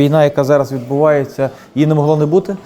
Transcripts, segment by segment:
війна, яка зараз відбувається, її не могло не бути,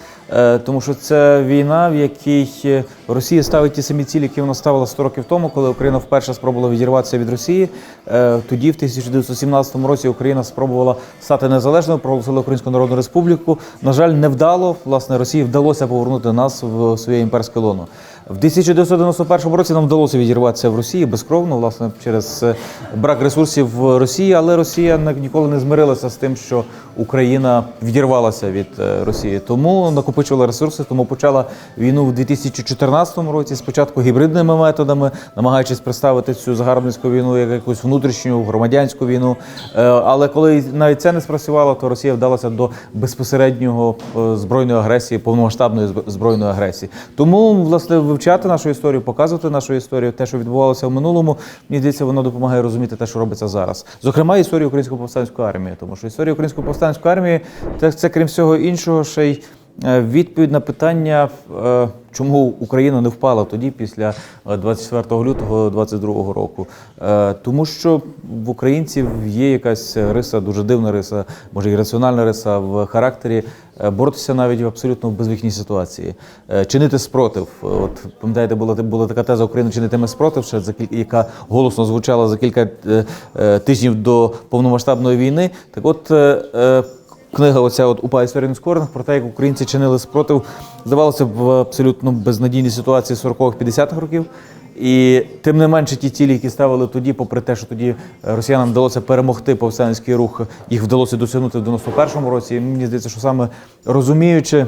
тому що це війна, в якій е, Росія ставить ті самі цілі, які вона ставила 100 років тому, коли Україна вперше спробувала відірватися від Росії. Е, Тоді, в 1917 році, Україна спробувала стати незалежною, проголосила Українську Народну Республіку. На жаль, невдало. Власне, Росії вдалося повернути нас в своє імперське лоно. В 1991 році нам вдалося відірватися в Росії безкровно, власне, через е, брак ресурсів в Росії, але Росія не- ніколи не змирилася з тим, що Україна відірвалася від е, Росії. Тому накопичувала ресурси, тому почала війну в 2014 році. Спочатку гібридними методами, намагаючись представити цю загарбницьку війну як якусь внутрішню громадянську війну. Е, Але коли навіть це не спрацювало, то Росія вдалася до безпосереднього е, збройної агресії, повномасштабної збройної агресії. Тому власне вивчати нашу історію, показувати нашу історію, те, що відбувалося в минулому, мені здається, воно допомагає розуміти те, що робиться зараз. Зокрема, історію української повстанської армії, тому що історія української повстанської армії це, це крім всього іншого, ще й відповідь на питання, е, чому Україна не впала тоді, після е, 24 лютого 22 року. Е, Тому що в українців є якась риса, дуже дивна риса, може і раціональна риса в характері е, боротися навіть в абсолютно безвихній ситуації, Е, чинити спротив. От пам'ятаєте, була була така теза Україна чинитиме спротив, ще за яка голосно звучала за кілька е, е, тижнів до повномасштабної війни. Так, от. Книга оця от УПА історія нескорених про те, як українці чинили спротив, здавалося в абсолютно безнадійній ситуації 40-х-50-х років. І тим не менше ті цілі, які ставили тоді, попри те, що тоді росіянам вдалося перемогти повстанський рух, їх вдалося досягнути в 91-му році. І Мені здається, що саме розуміючи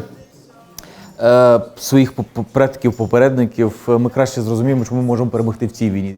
е, своїх предків, попередників, ми краще зрозуміємо, чому ми можемо перемогти в цій війні.